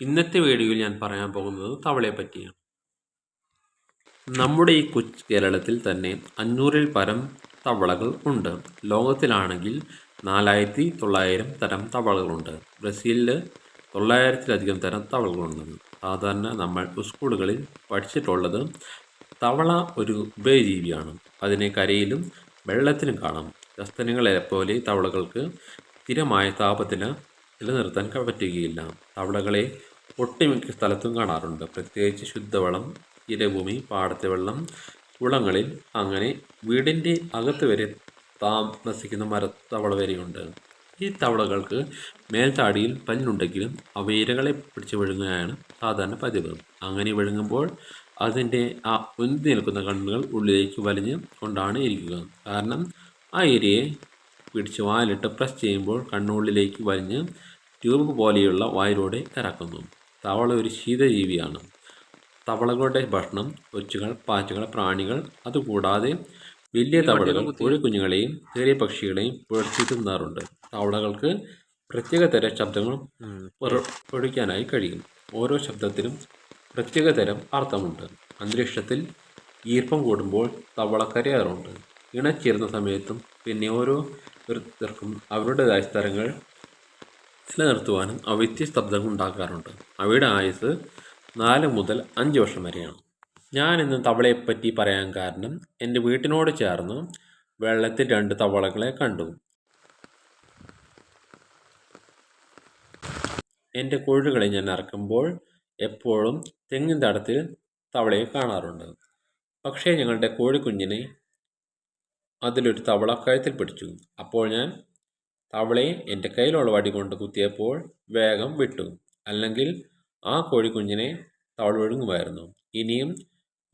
ഇന്നത്തെ വീഡിയോയിൽ ഞാൻ പറയാൻ പോകുന്നത് തവളയെ പറ്റിയാണ്. നമ്മുടെ ഈ കൊച്ചു കേരളത്തിൽ തന്നെ അഞ്ഞൂറിൽ പരം തവളകൾ ഉണ്ട്. ലോകത്തിലാണെങ്കിൽ നാലായിരത്തി തൊള്ളായിരം തരം തവളകളുണ്ട്. ബ്രസീലിൽ തൊള്ളായിരത്തിലധികം തരം തവളകളുണ്ട്. സാധാരണ നമ്മൾ സ്കൂളുകളിൽ പഠിച്ചിട്ടുള്ളത് തവള ഒരു ഉഭയജീവിയാണ് അതിനെ കരയിലും വെള്ളത്തിലും കാണാം. ദസ്തനങ്ങളെ പോലെ തവളകൾക്ക് സ്ഥിരമായ താപനില നിലനിർത്താൻ പറ്റുകയില്ല. തവളകളെ ഒട്ടുമിക്ക സ്ഥലത്തും കാണാറുണ്ട്. പ്രത്യേകിച്ച് ശുദ്ധവളം ഇരഭൂമി പാടത്തെ വെള്ളം കുളങ്ങളിൽ അങ്ങനെ വീടിന്റെ അകത്ത് വരെ താമസിക്കുന്ന മരത്തവള വരെയുണ്ട് ഈ തവളകൾക്ക് മേൽത്താടിയിൽ പല്ലുണ്ടെങ്കിലും അവ ഇരകളെ പിടിച്ച് വിഴുങ്ങുകയാണ് സാധാരണ പതിവ്. അങ്ങനെ വിഴുങ്ങുമ്പോൾ അതിന്റെ ആ ഉന്തി നിൽക്കുന്ന കണ്ണുകൾ ഉള്ളിലേക്ക് വലിഞ്ഞ് കൊണ്ടാണ് ഇരിക്കുക. കാരണം ആ ഇരയെ പിടിച്ച് വായിലിട്ട് പ്രസ് ചെയ്യുമ്പോൾ കണ്ണുള്ളിലേക്ക് വലിഞ്ഞ് ട്യൂബ് പോലെയുള്ള വായിലൂടെ കറക്കുന്നു. തവള ഒരു ശീതജീവിയാണ്. തവളകളുടെ ഭക്ഷണം ഒച്ചുകൾ പാച്ചുകൾ പ്രാണികൾ അതുകൂടാതെ വലിയ തവളകൾ കോഴിക്കുഞ്ഞുങ്ങളെയും ചെറിയ പക്ഷികളെയും പുലർത്തി തിന്നാറുണ്ട് തവളകൾക്ക് പ്രത്യേക തരം ശബ്ദങ്ങൾ പുറപ്പെടുവിക്കാനായി കഴിയും. ഓരോ ശബ്ദത്തിനും പ്രത്യേക തരം അർത്ഥമുണ്ട്. അന്തരീക്ഷത്തിൽ ഈർപ്പം കൂടുമ്പോൾ തവള കരയാറുണ്ട്. ഇണച്ചേരുന്ന സമയത്തും പിന്നെ ഓരോ ഓരോരുത്തർക്കും അവരുടേതായ സ്ഥലങ്ങൾ നിലനിർത്തുവാനും അവ വ്യത്യസ്ത ശബ്ദങ്ങൾ ഉണ്ടാക്കാറുണ്ട്. അവയുടെ ആയുസ് നാല് മുതൽ അഞ്ച് വർഷം വരെയാണ്. ഞാൻ ഇന്ന് തവളയെപ്പറ്റി പറയാൻ കാരണം എന്റെ വീട്ടിനോട് ചേർന്ന് വെള്ളത്തിൽ രണ്ട് തവളകളെ കണ്ടു. എന്റെ കോഴികളെ ഞാൻ ഇറക്കുമ്പോൾ എപ്പോഴും തെങ്ങിൻ തടത്തിൽ തവളയെ കാണാറുണ്ട്. പക്ഷേ ഞങ്ങളുടെ കോഴിക്കുഞ്ഞിനെ അതിലൊരു തവള കഴുത്തിൽ പിടിച്ചു. അപ്പോൾ ഞാൻ തവളയെ എന്റെ കയ്യിലുള്ള വടി കൊണ്ട് കുത്തിയപ്പോൾ വേഗം വിട്ടു. അല്ലെങ്കിൽ ആ കോഴിക്കുഞ്ഞിനെ തവള ഒഴുങ്ങുമായിരുന്നു ഇനിയും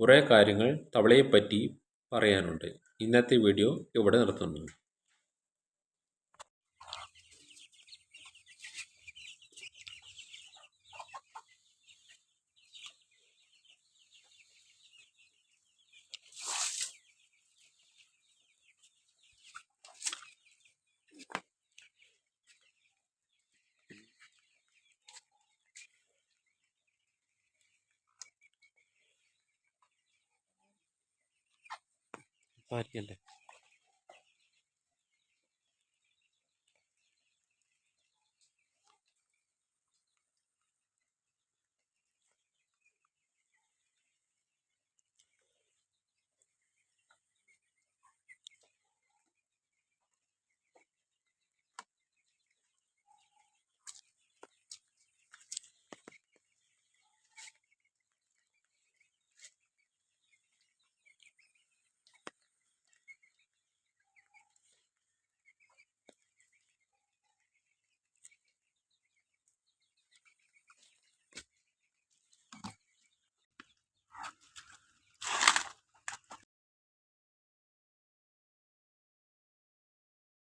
കുറേ കാര്യങ്ങൾ തവളയെപ്പറ്റി പറയാനുണ്ട്. ഇന്നത്തെ വീഡിയോ ഇവിടെ നിർത്തുന്നു. പാരിക്കല്ലേ